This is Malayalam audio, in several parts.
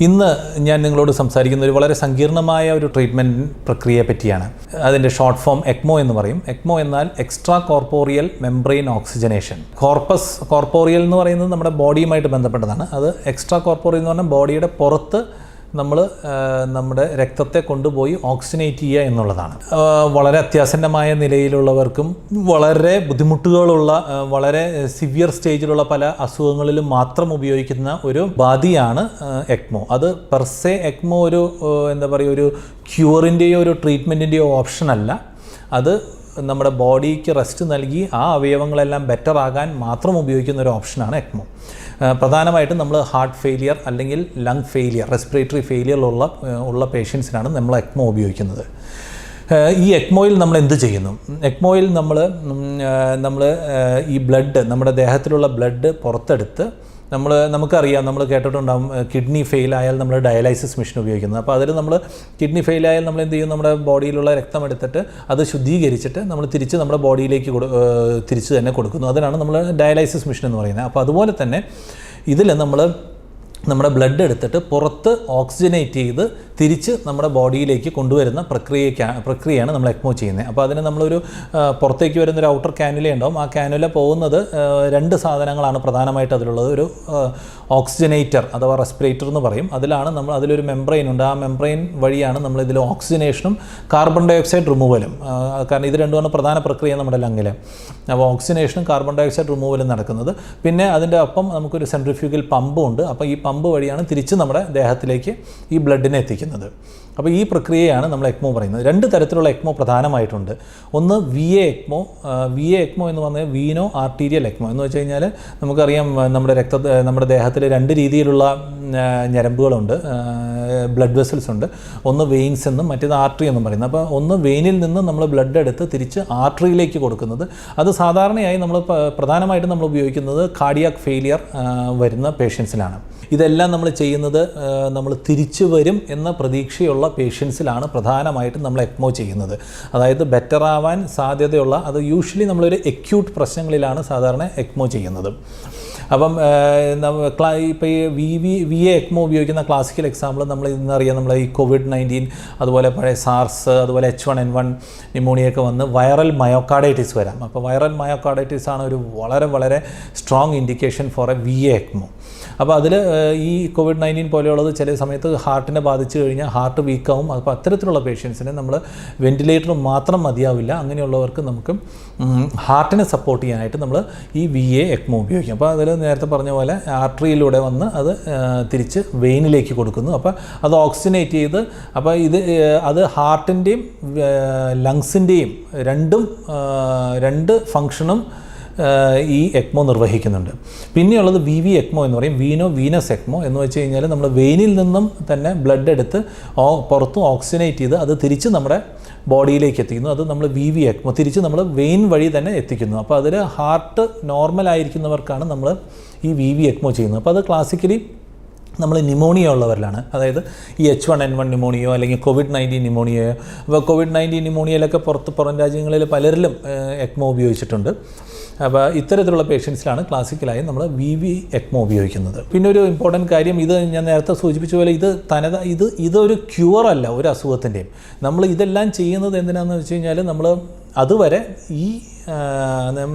ഇന്ന് ഞാൻ നിങ്ങളോട് സംസാരിക്കുന്ന ഒരു വളരെ സങ്കീർണമായ ഒരു ട്രീറ്റ്മെന്റ് പ്രക്രിയയെ പറ്റിയാണ്. അതിന്റെ ഷോർട്ട് ഫോം എക്മോ എന്ന് പറയും. എക്മോ എന്നാൽ extracorporeal membrane oxygenation corpus corporeal എന്ന് പറയുന്നത് നമ്മുടെ ബോഡിയുമായിട്ട് ബന്ധപ്പെട്ടതാണ്. അത് എക്സ്ട്രാ കോർപ്പോറിയൽ എന്ന് പറഞ്ഞാൽ ബോഡിയുടെ പുറത്ത് നമ്മൾ നമ്മുടെ രക്തത്തെ കൊണ്ടുപോയി ഓക്സിനേറ്റ് ചെയ്യുക എന്നുള്ളതാണ്. വളരെ അത്യാസന്നമായ നിലയിലുള്ളവർക്കും വളരെ ബുദ്ധിമുട്ടുകളുള്ള വളരെ സിവിയർ സ്റ്റേജിലുള്ള പല അസുഖങ്ങളിലും മാത്രം ഉപയോഗിക്കുന്ന ഒരു ബാധിയാണ് എക്മോ അത് പെർസെ എക്മോ ഒരു എന്താ പറയുക ഒരു ക്യൂറിന്റെയോ ഒരു ട്രീറ്റ്മെന്റിന്റെയോ ഓപ്ഷൻ അല്ല. അത് നമ്മുടെ ബോഡിക്ക് റെസ്റ്റ് നൽകി ആ അവയവങ്ങളെല്ലാം ബെറ്റർ ആകാൻ മാത്രം ഉപയോഗിക്കുന്ന ഒരു ഓപ്ഷനാണ് എക്മോ പ്രധാനമായിട്ടും നമ്മൾ ഹാർട്ട് ഫെയിലിയർ അല്ലെങ്കിൽ ലങ് ഫെയിലിയർ റെസ്പിറേറ്ററി ഫെയിലിയർ ഉള്ള ഉള്ള പേഷ്യൻസിനാണ് നമ്മൾ എക്മോ ഉപയോഗിക്കുന്നത്. ഈ എക്മോയിൽ നമ്മൾ എന്ത് ചെയ്യുന്നു? എക്മോയിൽ നമ്മൾ നമ്മൾ ഈ ബ്ലഡ് നമ്മുടെ ദേഹത്തിലുള്ള ബ്ലഡ് പുറത്തെടുത്ത് നമ്മൾ നമുക്കറിയാം നമ്മൾ കേട്ടിട്ടുണ്ടാകും കിഡ്നി ഫെയിൽ ആയാൽ നമ്മൾ ഡയാലൈസിസ് മെഷീൻ ഉപയോഗിക്കുന്നത്. അപ്പോൾ അതിൽ നമ്മൾ കിഡ്നി ഫെയിൽ ആയാൽ നമ്മൾ എന്ത് ചെയ്യും? നമ്മുടെ ബോഡിയിലുള്ള രക്തം എടുത്തിട്ട് അത് ശുദ്ധീകരിച്ചിട്ട് നമ്മൾ തിരിച്ച് നമ്മുടെ ബോഡിയിലേക്ക് തിരിച്ച് തന്നെ കൊടുക്കുന്നു. അതിനാണ് നമ്മൾ ഡയാലൈസിസ് മെഷീൻ എന്ന് പറയുന്നത്. അപ്പോൾ അതുപോലെ തന്നെ ഇതിൽ നമ്മൾ നമ്മുടെ ബ്ലഡ് എടുത്തിട്ട് പുറത്ത് ഓക്സിജനേറ്റ് ചെയ്ത് തിരിച്ച് നമ്മുടെ ബോഡിയിലേക്ക് കൊണ്ടുവരുന്ന പ്രക്രിയക്കാണ് പ്രക്രിയയാണ് നമ്മൾ എക്മോ ചെയ്യുന്നത്. അപ്പോൾ അതിന് നമ്മളൊരു പുറത്തേക്ക് വരുന്ന ഒരു ഔട്ടർ കാനുല ഉണ്ടാവും. ആ കാനുല പോകുന്നത് രണ്ട് സാധനങ്ങളാണ് പ്രധാനമായിട്ട് അതിലുള്ളത്. ഒരു ഓക്സിജനേറ്റർ അഥവാ റെസ്പിറേറ്റർ എന്ന് പറയും. അതിലാണ് നമ്മൾ അതിലൊരു മെംബ്രെയിൻ ഉണ്ട്. ആ മെംബ്രെയിൻ വഴിയാണ് നമ്മൾ ഇതിൽ ഓക്സിജനേഷനും കാർബൺ ഡൈ ഓക്സൈഡ് റിമൂവലും കാരണം ഇത് രണ്ടുമാണ് പ്രധാന പ്രക്രിയ നമ്മുടെ ലങ്ങിൽ അപ്പോൾ ഓക്സിജനേഷനും കാർബൺ ഡൈ ഓക്സൈഡ് റിമൂവലും നടക്കുന്നത്. പിന്നെ അതിന്റെ ഒപ്പം നമുക്കൊരു സെൻട്രിഫ്യൂഗൽ പമ്പും ഉണ്ട്. അപ്പോൾ ഈ വഴിയാണ് തിരിച്ച് നമ്മുടെ ദേഹത്തിലേക്ക് ഈ ബ്ലഡിനെ എത്തിക്കുന്നത്. അപ്പോൾ ഈ പ്രക്രിയയാണ് നമ്മൾ എക്മോ പറയുന്നത്. രണ്ട് തരത്തിലുള്ള എക്മോ പ്രധാനമായിട്ടുണ്ട്. ഒന്ന് V A ECMO V A ECMO എന്ന് പറഞ്ഞാൽ വീനോ ആർട്ടീരിയൽ എക്മോ. എന്ന് വെച്ച് കഴിഞ്ഞാൽ നമുക്കറിയാം നമ്മുടെ രക്ത നമ്മുടെ ദേഹത്തിൽ രണ്ട് രീതിയിലുള്ള ഞരമ്പുകളുണ്ട്. ബ്ലഡ് വെസൽസ് ഉണ്ട്. ഒന്ന് വെയിൻസ് എന്നും മറ്റേത് ആർട്ടറി എന്നും പറയുന്നത്. അപ്പോൾ ഒന്ന് വെയിനിൽ നിന്ന് നമ്മൾ ബ്ലഡ് എടുത്ത് തിരിച്ച് ആർട്ടറിയിലേക്ക് കൊടുക്കുന്നത്. അത് സാധാരണയായി നമ്മൾ പ്രധാനമായിട്ടും നമ്മൾ ഉപയോഗിക്കുന്നത് കാർഡിയാക് ഫെയിലിയർ വരുന്ന പേഷ്യൻസിലാണ് ഇതെല്ലാം നമ്മൾ ചെയ്യുന്നത് നമ്മൾ തിരിച്ചു വരും എന്ന പ്രതീക്ഷയുള്ള പേഷ്യൻസിലാണ് പ്രധാനമായിട്ടും നമ്മൾ എക്മോ ചെയ്യുന്നത്. അതായത് ബെറ്റർ ആവാൻ സാധ്യതയുള്ള അത് യൂഷ്വലി നമ്മളൊരു എക്യൂട്ട് പ്രശ്നങ്ങളിലാണ് സാധാരണ എക്മോ ചെയ്യുന്നത്. അപ്പം ഇപ്പോൾ ഈ V V V A ECMO ഉപയോഗിക്കുന്ന ക്ലാസിക്കൽ എക്സാമ്പിൾ നമ്മൾ ഇന്നറിയാം നമ്മൾ ഈ കോവിഡ് നയന്റീൻ അതുപോലെ പഴയ സാർസ് അതുപോലെ എച്ച് വൺ എൻ വൺ ന്യൂമോണിയൊക്കെ വന്ന് വൈറൽ മയോക്കാർഡൈറ്റിസ് വരാം. അപ്പോൾ വൈറൽ മയോക്കാർഡൈറ്റിസ് ആണ് ഒരു വളരെ വളരെ strong indication for a V A ECMO അപ്പോൾ അതിൽ ഈ കോവിഡ് നയന്റീൻ പോലെയുള്ളത് ചില സമയത്ത് ഹാർട്ടിനെ ബാധിച്ചു കഴിഞ്ഞാൽ ഹാർട്ട് വീക്കാവും. അപ്പോൾ അത്തരത്തിലുള്ള പേഷ്യൻസിനെ നമ്മൾ വെന്റിലേറ്റർ മാത്രം മതിയാവില്ല. അങ്ങനെയുള്ളവർക്ക് നമുക്ക് ഹാർട്ടിനെ സപ്പോർട്ട് ചെയ്യാനായിട്ട് നമ്മൾ ഈ വി എ എക്മോ ഉപയോഗിക്കും. അപ്പോൾ അതിൽ നേരത്തെ പറഞ്ഞ പോലെ ആർട്ടറിയിലൂടെ വന്ന് അത് തിരിച്ച് വെയിനിലേക്ക് കൊടുക്കുന്നു. അപ്പോൾ അത് ഓക്സിജനേറ്റ് ചെയ്ത് അപ്പോൾ ഇത് അത് ഹാർട്ടിന്റെയും ലങ്സിന്റെയും രണ്ടും രണ്ട് ഫങ്ഷനും ഈ എക്മോ നിർവഹിക്കുന്നുണ്ട്. പിന്നെയുള്ളത് വി വി എക്മോ എന്ന് പറയും. വീനോ വീനസ് എക്മോ എന്ന് വെച്ച് കഴിഞ്ഞാൽ നമ്മൾ വെയിനിൽ നിന്നും തന്നെ ബ്ലഡ് എടുത്ത് പുറത്ത് ഓക്സിജനേറ്റ് ചെയ്ത് അത് തിരിച്ച് നമ്മുടെ ബോഡിയിലേക്ക് എത്തിക്കുന്നു. അത് നമ്മൾ വി വി എക്മോ തിരിച്ച് നമ്മൾ വെയിൻ വഴി തന്നെ എത്തിക്കുന്നു. അപ്പോൾ അതിൽ ഹാർട്ട് നോർമൽ ആയിരിക്കുന്നവർക്കാണ് നമ്മൾ ഈ വി വി എക്മോ ചെയ്യുന്നത്. അപ്പോൾ അത് ക്ലാസിക്കലി നമ്മൾ ന്യൂമോണിയ ഉള്ളവരിലാണ്. അതായത് ഈ എച്ച് വൺ എൻ വൺ ന്യൂമോണിയോ അല്ലെങ്കിൽ കോവിഡ് നയന്റീൻ ന്യൂമോണിയയോ അപ്പോൾ കോവിഡ് നയന്റീൻ ന്യൂമോണിയയിലൊക്കെ പുറത്ത് പുറം രാജ്യങ്ങളിൽ പലരിലും എക്മോ ഉപയോഗിച്ചിട്ടുണ്ട്. അപ്പോൾ ഇത്തരത്തിലുള്ള പേഷ്യൻസിലാണ് ക്ലാസിക്കലായി നമ്മൾ വി വി എക്മോ ഉപയോഗിക്കുന്നത്. പിന്നെ ഒരു ഇമ്പോർട്ടന്റ് കാര്യം ഇത് ഞാൻ നേരത്തെ സൂചിപ്പിച്ച പോലെ ഇത് തനത ഇത് ഇതൊരു ക്യൂർ അല്ല ഒരു അസുഖത്തിന്റെയും നമ്മൾ ഇതെല്ലാം ചെയ്യുന്നത് എന്തിനാണെന്ന് വെച്ച് കഴിഞ്ഞാൽ നമ്മൾ അതുവരെ ഈ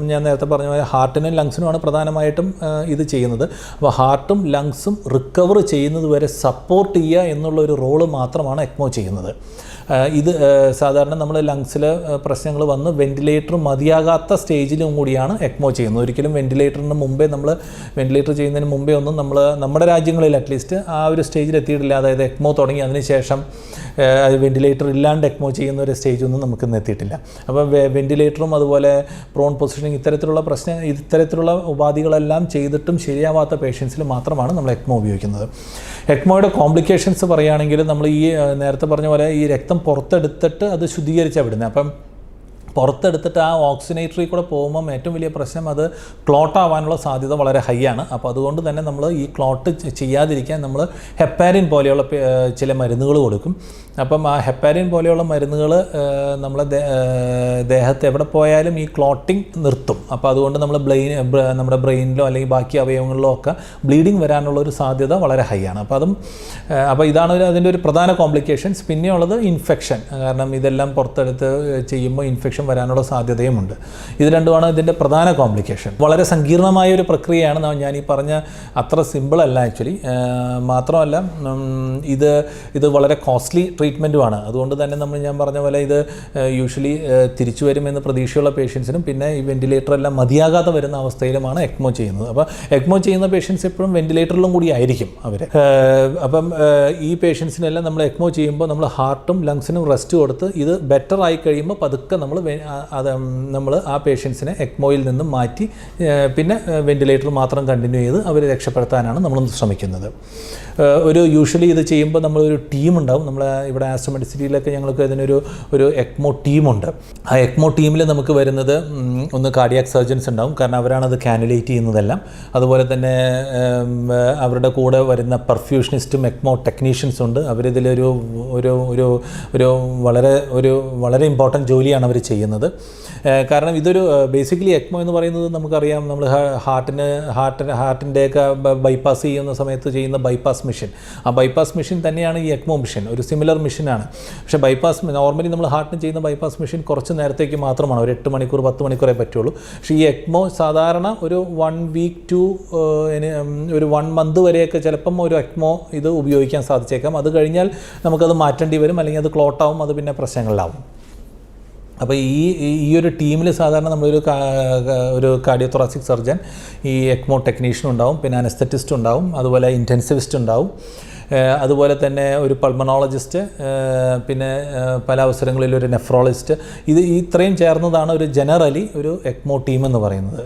ഞാൻ നേരത്തെ പറഞ്ഞ പോലെ ഹാർട്ടിനും ലങ്സിനുമാണ് പ്രധാനമായിട്ടും ഇത് ചെയ്യുന്നത്. അപ്പോൾ ഹാർട്ടും ലങ്സും റിക്കവർ ചെയ്യുന്നത് വരെ സപ്പോർട്ട് ചെയ്യുക എന്നുള്ള ഒരു റോൾ മാത്രമാണ് എക്മോ ചെയ്യുന്നത്. ഇത് സാധാരണ നമ്മൾ ലങ്സിൽ പ്രശ്നങ്ങൾ വന്ന് വെന്റിലേറ്റർ മതിയാകാത്ത സ്റ്റേജിലും കൂടിയാണ് എക്മോ ചെയ്യുന്നത്. ഒരിക്കലും വെന്റിലേറ്ററിന് മുമ്പേ നമ്മൾ വെന്റിലേറ്റർ ചെയ്യുന്നതിന് മുമ്പേ ഒന്നും നമ്മൾ നമ്മുടെ രാജ്യങ്ങളിൽ അറ്റ്ലീസ്റ്റ് ആ ഒരു സ്റ്റേജിൽ എത്തിയിട്ടില്ല. അതായത് എക്മോ തുടങ്ങി അതിനുശേഷം വെന്റിലേറ്റർ ഇല്ലാണ്ട് എക്മോ ചെയ്യുന്ന ഒരു സ്റ്റേജൊന്നും നമുക്ക് ഇന്ന് എത്തിയിട്ടില്ല. അപ്പോൾ വെന്റിലേറ്ററും അതുപോലെ പ്രോൺ പൊസിഷനിങ് ഇത്തരത്തിലുള്ള പ്രശ്നം ഇത്തരത്തിലുള്ള ഉപാധികളെല്ലാം ചെയ്തിട്ടും ശരിയാവാത്ത പേഷ്യൻസിൽ മാത്രമാണ് നമ്മൾ എക്മോ ഉപയോഗിക്കുന്നത്. എക്മോയുടെ കോംപ്ലിക്കേഷൻസ് പറയുകയാണെങ്കിൽ നമ്മൾ ഈ നേരത്തെ പറഞ്ഞ പോലെ ഈ രക്തം പുറത്തെടുത്തിട്ട് അത് ശുദ്ധീകരിച്ചാണ് വിടുന്നത്. അപ്പം പുറത്തെടുത്തിട്ട് ആ ഓക്സിനേറ്ററി കൂടെ പോകുമ്പം ഏറ്റവും വലിയ പ്രശ്നം അത് ക്ലോട്ട് ആവാനുള്ള സാധ്യത വളരെ ഹൈ ആണ്. അപ്പോൾ അതുകൊണ്ട് തന്നെ നമ്മൾ ഈ ക്ലോട്ട് ചെയ്യാതിരിക്കാൻ നമ്മൾ ഹെപ്പാരിൻ പോലെയുള്ള ചില മരുന്നുകൾ കൊടുക്കും. അപ്പം ആ ഹെപ്പാരിൻ പോലെയുള്ള മരുന്നുകൾ നമ്മളെ ദേഹത്ത് എവിടെ പോയാലും ഈ ക്ലോട്ടിങ് നിർത്തും. അപ്പോൾ അതുകൊണ്ട് നമ്മൾ ബ്ലെയിൻ നമ്മുടെ ബ്രെയിനിലോ അല്ലെങ്കിൽ ബാക്കി അവയവങ്ങളിലോ ഒക്കെ ബ്ലീഡിങ് വരാനുള്ള ഒരു സാധ്യത വളരെ ഹൈ ആണ്. അപ്പോൾ അതും അപ്പോൾ ഇതാണ് അതിന്റെ ഒരു പ്രധാന കോംപ്ലിക്കേഷൻസ് പിന്നെയുള്ളത് ഇൻഫെക്ഷൻ കാരണം ഇതെല്ലാം പുറത്തെടുത്ത് ചെയ്യുമ്പോൾ ഇൻഫെക്ഷൻ വരാനുള്ള സാധ്യതയുമുണ്ട്. ഇത് രണ്ടുമാണ് ഇതിന്റെ പ്രധാന കോംപ്ലിക്കേഷൻ വളരെ സങ്കീർണമായ ഒരു പ്രക്രിയയാണ് ഞാൻ ഈ പറഞ്ഞ അത്ര സിമ്പിൾ അല്ല ആക്ച്വലി മാത്രമല്ല ഇത് ഇത് വളരെ കോസ്റ്റ്ലി ട്രീറ്റ്മെന്റുമാണ് അതുകൊണ്ട് തന്നെ നമ്മൾ ഞാൻ പറഞ്ഞ പോലെ ഇത് യൂഷ്വലി തിരിച്ചു വരുമെന്ന് പ്രതീക്ഷയുള്ള പേഷ്യൻസിനും പിന്നെ ഈ വെന്റിലേറ്റർ എല്ലാം മതിയാകാതെ വരുന്ന അവസ്ഥയിലുമാണ് എക്മോ ചെയ്യുന്നത്. അപ്പോൾ എക്മോ ചെയ്യുന്ന പേഷ്യൻസ് എപ്പോഴും വെന്റിലേറ്ററിലും കൂടി ആയിരിക്കും അവർ അപ്പം ഈ പേഷ്യൻസിനെല്ലാം നമ്മൾ എക്മോ ചെയ്യുമ്പോൾ നമ്മൾ ഹാർട്ടും ലങ്സിനും റെസ്റ്റ് കൊടുത്ത് ഇത് ബെറ്റർ ആയി കഴിയുമ്പോൾ പതുക്കെ നമ്മൾ അത് നമ്മൾ ആ പേഷ്യൻസിനെ എക്മോയിൽ നിന്നും മാറ്റി പിന്നെ വെന്റിലേറ്റർ മാത്രം കണ്ടിന്യൂ ചെയ്ത് അവരെ രക്ഷപ്പെടുത്താനാണ് നമ്മൾ ശ്രമിക്കുന്നത്. ഒരു യൂഷ്വലി ഇത് ചെയ്യുമ്പോൾ നമ്മളൊരു ടീം ഉണ്ടാവും നമ്മൾ ഇവിടെ ആസ്റ്റർ മെഡിസിറ്റിയിലൊക്കെ ഞങ്ങൾക്ക് ഇതിനൊരു ഒരു എക്മോ ടീമുണ്ട്. ആ എക്മോ ടീമിൽ നമുക്ക് വരുന്നത് ഒന്ന് കാർഡിയാക് സർജൻസ് ഉണ്ടാവും. കാരണം അവരാണ് അത് കാനുലേറ്റ് ചെയ്യുന്നതെല്ലാം. അതുപോലെ തന്നെ അവരുടെ കൂടെ വരുന്ന പെർഫ്യൂഷനിസ്റ്റും എക്മോ ടെക്നീഷ്യൻസ് ഉണ്ട്. അവരിതിലൊരു ഒരു ഒരു ഒരു വളരെ ഒരു വളരെ ഇമ്പോർട്ടന്റ് ജോലിയാണ് അവർ ചെയ്യുന്നത്. ഏഹ് കാരണം ഇതൊരു ബേസിക്കലി എക്മോ എന്ന് പറയുന്നത് നമുക്കറിയാം നമ്മൾ ഹാർട്ടിന് ഹാർട്ടിന് ഹാർട്ടിന്റെയൊക്കെ ബൈപ്പാസ് ചെയ്യുന്ന സമയത്ത് ചെയ്യുന്ന ബൈപ്പാസ് മെഷീൻ ആ ബൈപ്പാസ് മെഷീൻ തന്നെയാണ് ഈ എക്മോ മെഷീൻ ഒരു സിമിലർ മെഷീനാണ് പക്ഷേ ബൈപ്പാസ് നോർമലി നമ്മൾ ഹാർട്ടിന് ചെയ്യുന്ന ബൈപ്പാസ് മെഷീൻ കുറച്ച് നേരത്തേക്ക് മാത്രമാണ് ഒരു എട്ട് മണിക്കൂർ പത്ത് മണിക്കൂറേ പറ്റുള്ളൂ. പക്ഷേ ഈ എക്മോ സാധാരണ ഒരു വൺ വീക്ക് ടു ഒരു വൺ മന്ത് വരെയൊക്കെ ചിലപ്പം ഒരു എക്മോ ഇത് ഉപയോഗിക്കാൻ സാധിച്ചേക്കാം. അത് കഴിഞ്ഞാൽ നമുക്കത് മാറ്റേണ്ടി വരും അല്ലെങ്കിൽ അത് ക്ലോട്ടാവും അത് പിന്നെ പ്രശ്നങ്ങളിലാവും. അപ്പോൾ ഈ ഈ- ഒരു ടീമിൽ സാധാരണ നമ്മളൊരു ഒരു കാർഡിയോ ഒരു കാർഡിയോതൊറാസിക് സർജൻ ഈ എക്മോ ടെക്നീഷ്യൻ ഉണ്ടാവും പിന്നെ അനസ്തറ്റിസ്റ്റ് ഉണ്ടാവും അതുപോലെ ഇന്റൻസിവിസ്റ്റ് ഉണ്ടാവും. അതുപോലെ തന്നെ ഒരു പൾമണോളജിസ്റ്റ് പിന്നെ പല അവസരങ്ങളിൽ ഒരു നെഫ്രോളജിസ്റ്റ്. ഇത് ഇത്രയും ചേർന്നതാണ് ഒരു ജനറലി ഒരു എക്മോ ടീം എന്ന് പറയുന്നത്.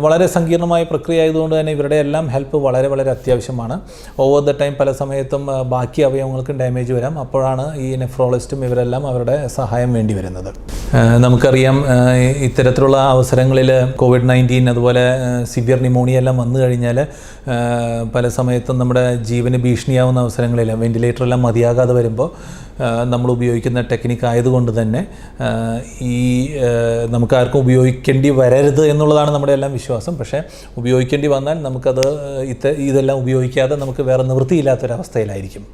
വളരെ സങ്കീർണമായ പ്രക്രിയ ആയതുകൊണ്ട് തന്നെ ഇവരുടെ എല്ലാം ഹെൽപ്പ് വളരെ വളരെ അത്യാവശ്യമാണ്. ഓവർ ദ ടൈം പല സമയത്തും ബാക്കി അവയവങ്ങൾക്കും ഡാമേജ് വരാം. അപ്പോഴാണ് ഈ നെഫ്രോളജിസ്റ്റും ഇവരെല്ലാം അവരുടെ സഹായം വേണ്ടി വരുന്നത്. നമുക്കറിയാം ഇത്തരത്തിലുള്ള അവസരങ്ങളിൽ കോവിഡ് നയന്റീൻ അതുപോലെ സിവിയർ നിമോണിയ എല്ലാം വന്നു കഴിഞ്ഞാൽ പല സമയത്തും നമ്മുടെ ജീവന് ഭീഷണിയാവുന്ന അവസരങ്ങളെല്ലാം വെന്റിലേറ്ററെല്ലാം മതിയാകാതെ വരുമ്പോൾ നമ്മൾ ഉപയോഗിക്കുന്ന ടെക്നിക്ക് ആയതുകൊണ്ട് തന്നെ ഈ നമുക്ക് ആർക്കും ഉപയോഗിക്കേണ്ടി വരരുത് എന്നുള്ളതാണ് നമ്മുടെ എല്ലാം വിശ്വാസം. പക്ഷേ ഉപയോഗിക്കേണ്ടി വന്നാൽ നമുക്കത് ഇത്ത ഇതെല്ലാം ഉപയോഗിക്കാതെ നമുക്ക് വേറെ നിവൃത്തിയില്ലാത്തൊരവസ്ഥയിലായിരിക്കും.